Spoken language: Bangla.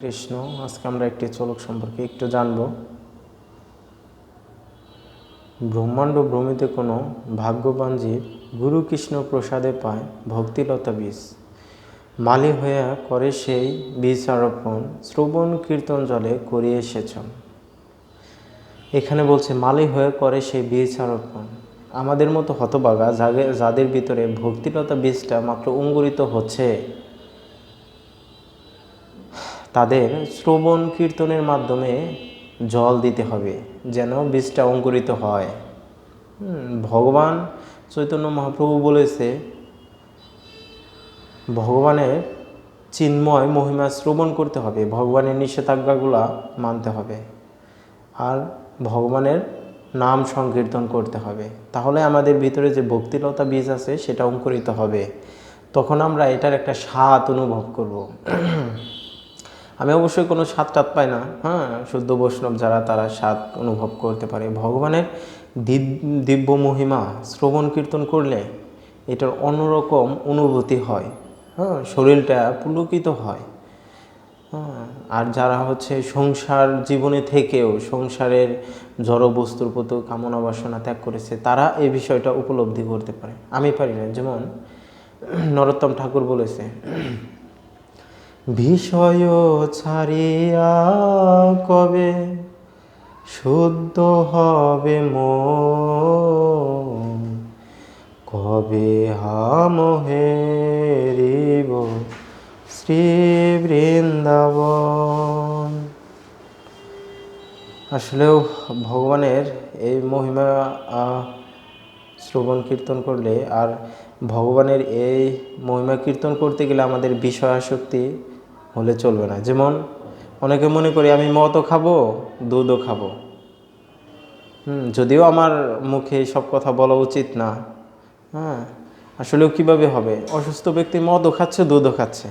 কৃষ্ণ, আজকে আমরা একটি চলক সম্পর্কে একটু জানব। ব্রহ্মাণ্ড ভ্রমিতে কোনো ভাগ্যবান জীব গুরু কৃষ্ণ প্রসাদে পায় ভক্তিলতা বীজ। মালি হইয়া করে সেই বীজ আরোপণ, শ্রবণ কীর্তন জলে করিয়ে সেচন এখানে বলছে, মালি হয়ে করে সেই বীজ আরোপণ। আমাদের মতো হতবাগা যাদের ভিতরে ভক্তিলতা বীজটা মাত্র অঙ্কুরিত হচ্ছে। তাদের শ্রবণ কীর্তনের মাধ্যমে জল দিতে হবে, যেন বীজটা অঙ্কুরিত হয়। ভগবান চৈতন্য মহাপ্রভু বলেছে, ভগবানের চিন্ময় মহিমা শ্রবণ করতে হবে, ভগবানের নিষেধাজ্ঞাগুলা মানতে হবে, আর ভগবানের নাম সংকীর্তন করতে হবে। তাহলে আমাদের ভিতরে যে ভক্তিলতা বীজ আছে, সেটা অঙ্কুরিত হবে। তখন আমরা এটার একটা স্বাদ অনুভব করব। আমি অবশ্যই কোনো স্বাদ টাত পাই না হ্যাঁ শুদ্ধ বৈষ্ণব যারা তারা স্বাদ অনুভব করতে পারে। ভগবানের দিব্য মহিমা শ্রবণ কীর্তন করলে এটার অন্যরকম অনুভূতি হয় হ্যাঁ শরীরটা পুলকিত হয় হ্যাঁ, আর যারা হচ্ছে সংসার জীবনে থেকেও সংসারের জড় বস্তুর প্রতি কামনা বাসনা ত্যাগ করেছে তারা এই বিষয়টা উপলব্ধি করতে পারে। আমি পারি না যেমন নরোত্তম ঠাকুর বলেছে বিষয় ছাড়িয়া কবে শুদ্ধ হবে মন? কবে হামহেরিব শ্রী বৃন্দাবন? আসলেও ভগবানের এই মহিমা শ্রবণ, কীর্তন করলে আর ভগবানের এই মহিমা, কীর্তন করতে গেলে আমাদের বিষয় আসক্তি হলে চলবে না। যেমন অনেকে মনে করি, আমি মদও খাব, দুধও খাব। হুম, যদিও আমার মুখে সব কথা বলা উচিত না। হ্যাঁ আসলেও কীভাবে হবে? অসুস্থ ব্যক্তি মদও খাচ্ছে, দুধও খাচ্ছে।